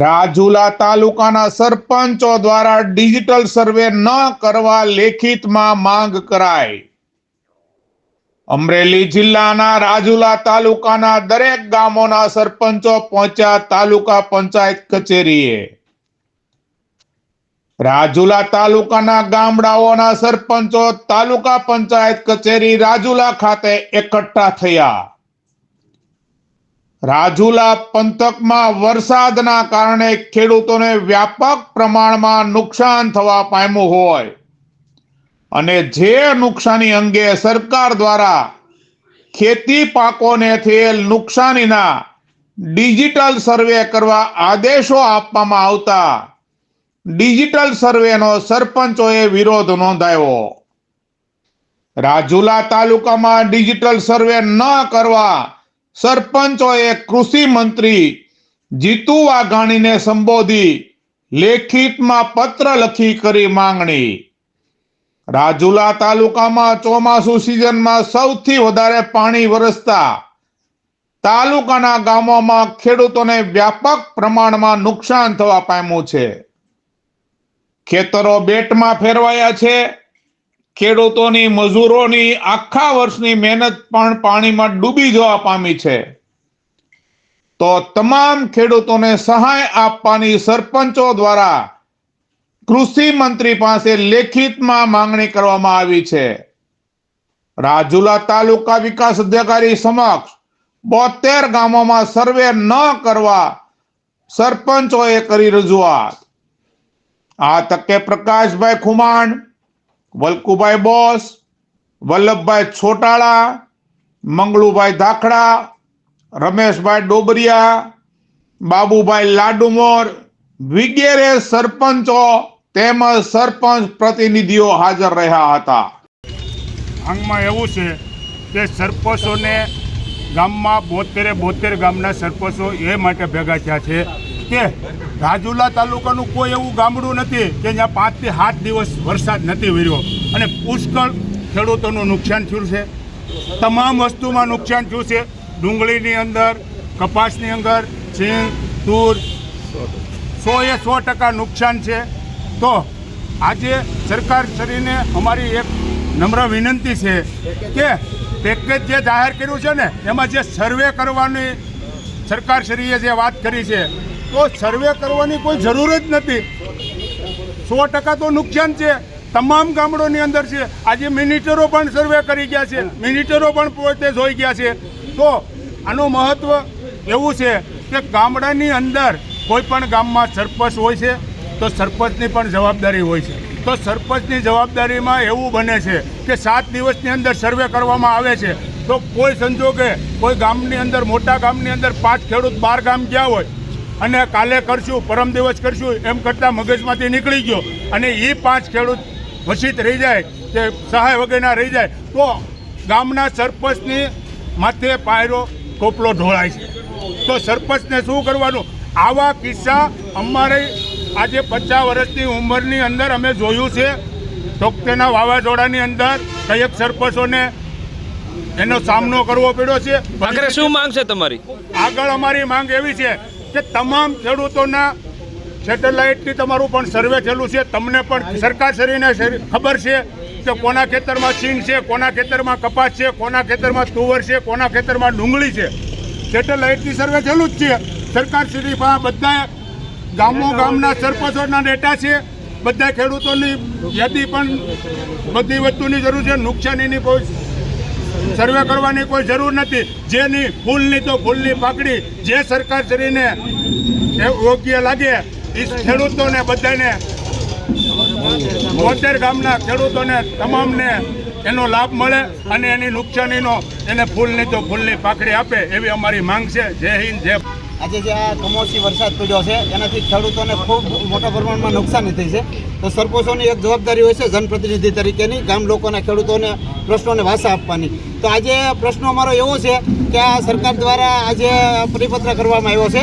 રાજુલા તાલુકાના સરપંચો દ્વારા ડિજિટલ સર્વે ન કરવા લેખિતમાં માંગ કરાઈ. અમરેલી જિલ્લાના રાજુલા તાલુકાના દરેક ગામોના સરપંચો પહોંચ્યા તાલુકા પંચાયત કચેરીએ. રાજુલા તાલુકાના ગામડાઓના સરપંચો તાલુકા પંચાયત કચેરી રાજુલા ખાતે એકઠા થયા. રાજુલા પંથકમાં વરસાદના કારણે ખેડૂતોને વ્યાપક પ્રમાણમાં નુકસાન થવા પામ્યું હોય. અને જે નુકસાની અંગે સરકાર દ્વારા ખેતી પાકોને થયેલ નુકસાનીના ડિજિટલ સર્વે કરવા આદેશો આપવામાં આવતા ડિજિટલ સર્વેનો સરપંચોએ વિરોધ નોંધાયો. રાજુલા તાલુકામાં ડિજિટલ સર્વે ન કરવા સરપંચોએ કૃષિ મંત્રી જીતુ વાઘાણીને સંબોધી, લેખિતમાં પત્ર લખી કરી માંગણી. રાજુલા તાલુકામાં ચોમાસુ સિઝનમાં સૌથી વધારે પાણી વરસતા તાલુકાના ગામોમાં ખેડૂતોને વ્યાપક પ્રમાણમાં નુકસાન થવા પામ્યું છે. ખેતરો બેટમાં ફેરવાયા છે. ખેડૂતોની, મજૂરોની આખા વર્ષની મહેનત પણ પાણીમાં ડૂબી જવા પામી છે. તો તમામ ખેડૂતોને સહાય આપવાની સરપંચો દ્વારા કૃષિ મંત્રી પાસે લેખિતમાં માંગણી કરવામાં આવી છે. રાજુલા તાલુકા વિકાસ અધિકારી સમક્ષ બોતેર ગામોમાં સર્વે ન કરવા સરપંચોએ કરી રજૂઆત. આ તકે પ્રકાશભાઈ ખુમાણ વલ્કુભાઈ બોસ, વલ્લભભાઈ છોટાળા, મંગળુભાઈ ધાખડા, રમેશભાઈ ડોબરિયા, બાબુભાઈ લાડુમોર, વગેરે સરપંચો તેમજ સરપંચ પ્રતિનિધિઓ હાજર રહ્યા હતા. આંગમાં એવું છે કે સરપંચોને ગામમાં બોતેરે બોતેર ગામના સરપંચો એ માટે ભેગા થયા છે. કે રાજુલા તાલુકાનું કોઈ એવું ગામડું નથી કે જ્યાં પાંચથી સાત દિવસ વરસાદ નથી વર્યો. અને પુષ્કળ ખેડૂતોનું નુકસાન થયું છે. તમામ વસ્તુમાં નુકસાન થયું છે. ડુંગળીની અંદર, કપાસની અંદર સિંગ તૂર સો એ સો ટકા નુકસાન છે. તો આજે સરકાર શ્રીને અમારી એક નમ્ર વિનંતી છે કે પેકેજ જે જાહેર કર્યું છે ને, એમાં જે સર્વે કરવાની સરકારશ્રીએ જે વાત કરી છે તો સર્વે કરવાની કોઈ જરૂર જ નથી. સો ટકા તો નુકસાન છે. તમામ ગામડોની અંદર છે. આજે મિનિટરો પણ સર્વે કરી ગયા છે. મિનિટરો પણ પોતે જોઈ ગયા છે. તો આનું મહત્ત્વ એવું છે કે ગામડાની અંદર કોઈ પણ ગામમાં સરપંચ હોય છે, તો સરપંચની પણ જવાબદારી હોય છે. તો સરપંચની જવાબદારીમાં એવું બને છે કે સાત દિવસની અંદર સર્વે કરવામાં આવે છે. તો કોઈ સંજોગે કોઈ ગામની અંદર, મોટા ગામની અંદર પાંચ ખેડૂત બાર ગામ ગયા હોય અને કાલે કરશું પરમ દિવસ કરશું એમ કરતાં મગજમાંથી નીકળી ગયો. અને એ પાંચ ખેડૂત વસિત રહી જાય કે સહાય વગેરેના રહી જાય તો ગામના સરપંચની માથે પાયરો ટોપલો ઢોળાય છે. તો સરપંચને શું કરવાનું? આવા કિસ્સા અમારે આજે પચાસ વર્ષની ઉંમરની અંદર અમે જોયું છે. તોકતેના વાવાઝોડાની અંદર કયેક સરપંચોને એનો સામનો કરવો પડ્યો છે. શું માંગ છે તમારી? આગળ અમારી માંગ એવી છે કે તમામ ખેડૂતોના સેટેલાઇટથી તમારું પણ સર્વે થયેલું છે. તમને પણ સરકાર શ્રીને ખબર છે કે કોના ખેતરમાં ચીન છે, કોના ખેતરમાં કપાસ છે, કોના ખેતરમાં તુવર છે, કોના ખેતરમાં ડુંગળી છે. સેટેલાઇટથી સર્વે થયેલું જ છે. સરકાર શ્રી બધા ગામો ગામના સરપંચોના ડેટા છે. બધા ખેડૂતોની યાદી પણ બધી વસ્તુની જરૂર છે. નુકસાનીની કોઈ સર્વે કરવાની કોઈ જરૂર નથી. જેની ફૂલની તો ફૂલની પાકડી જે સરકાર શ્રીને એ યોગ્ય લાગે એ ખેડૂતોને બધાને બોતેર ગામના ખેડૂતોને તમામને એનો લાભ મળે અને એની નુકસાનીનો એને ફૂલની તો ફૂલની પાકડી આપે એવી અમારી માંગ છે. જય હિન્દ, જય આજે જે આ કમોસમી વરસાદ પડ્યો છે, એનાથી ખેડૂતોને ખૂબ મોટા પ્રમાણમાં નુકસાની થઈ છે. તો સરપંચોની એક જવાબદારી હોય છે જનપ્રતિનિધિ તરીકેની, ગામ લોકોના ખેડૂતોને પ્રશ્નોને વાસા આપવાની. તો આજે પ્રશ્નો અમારો એવો છે કે આ સરકાર દ્વારા આજે પરિપત્ર કરવામાં આવ્યો છે